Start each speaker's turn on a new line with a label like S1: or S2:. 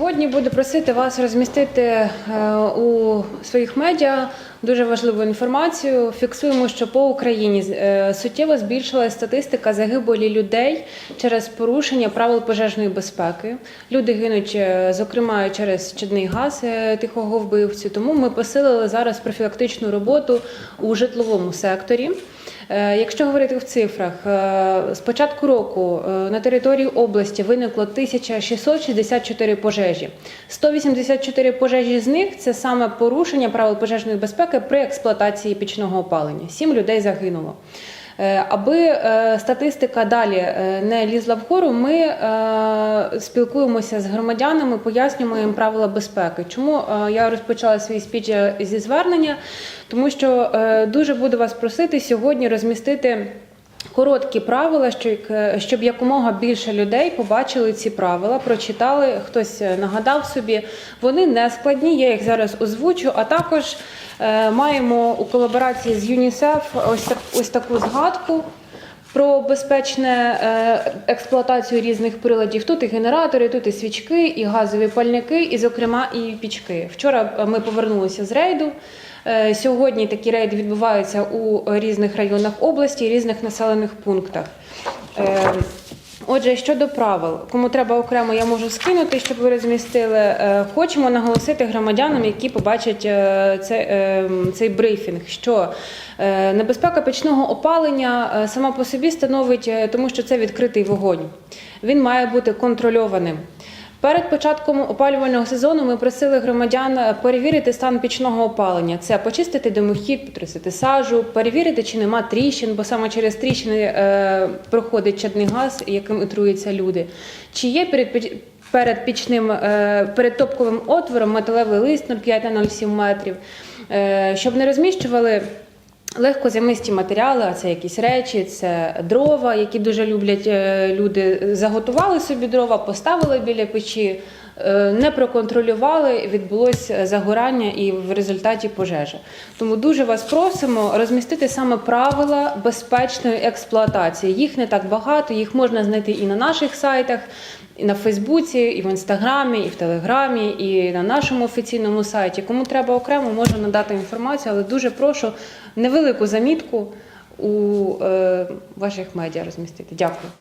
S1: Сьогодні буду просити вас розмістити е, у своїх медіа дуже важливу інформацію. Фіксуємо, що по Україні е, суттєво збільшилася статистика загибелі людей через порушення правил пожежної безпеки. Люди гинуть, е, зокрема, через чадний газ тихого вбивцю. Тому ми посилили зараз профілактичну роботу у житловому секторі. Е, Якщо говорити в цифрах, е, з початку року е, на території області виникло 1664 пожежі. 184 пожежі з них це саме порушення правил пожежної безпеки при експлуатації пічного опалення. Сім людей загинуло. Е, Аби е, статистика далі е, не лізла вгору, ми спілкуємося з громадянами, пояснюємо їм правила безпеки. Чому я розпочала свій спіч зі звернення? Тому що дуже буду вас просити сьогодні розмістити. Короткі правила, щоб, якомога більше людей побачили ці правила, прочитали, хтось е, нагадав собі. Вони не складні, я їх зараз озвучу. А також е, маємо у колаборації з ЮНІСЕФ ось, так, ось таку згадку. Про безпечне е, експлуатацію різних приладів. Тут і генератори, тут і свічки, і газові пальники, і, зокрема, і пічки. Вчора е, ми повернулися з рейду. Е, Сьогодні такі рейди відбуваються у різних районах області, різних населених пунктах. Е, Отже, щодо правил, кому треба окремо, я можу скинути, щоб ви розмістили. Е, Хочемо наголосити громадянам, які побачать цей, е, цей брифінг, що е, небезпека печного опалення е, сама по собі становить, е, тому що це відкритий вогонь. Він має бути контрольованим. Перед початком опалювального сезону ми просили громадян перевірити стан пічного опалення. Це почистити димохід, потрусити сажу, перевірити, чи нема тріщин, бо саме через тріщини е, проходить чадний газ, яким отруються люди. Чи є перед перед пічним е, перед топковим отвором металевий лист 0,5 на 0,7 метрів, е, щоб не розміщували. Легкозаймисті матеріали, а це якісь речі, це дрова, які дуже люблять е, люди. Заготували собі дрова, поставили біля печі, не проконтролювали, відбулося загорання і в результаті пожежа. Тому дуже вас просимо розмістити саме правила безпечної експлуатації. Їх не так багато, їх можна знайти і на наших сайтах, і на Фейсбуці, і в Інстаграмі, і в Телеграмі, і на нашому офіційному сайті. Кому треба окремо, можу надати інформацію, але дуже прошу невелику замітку у е, ваших медіа розмістити. Дякую.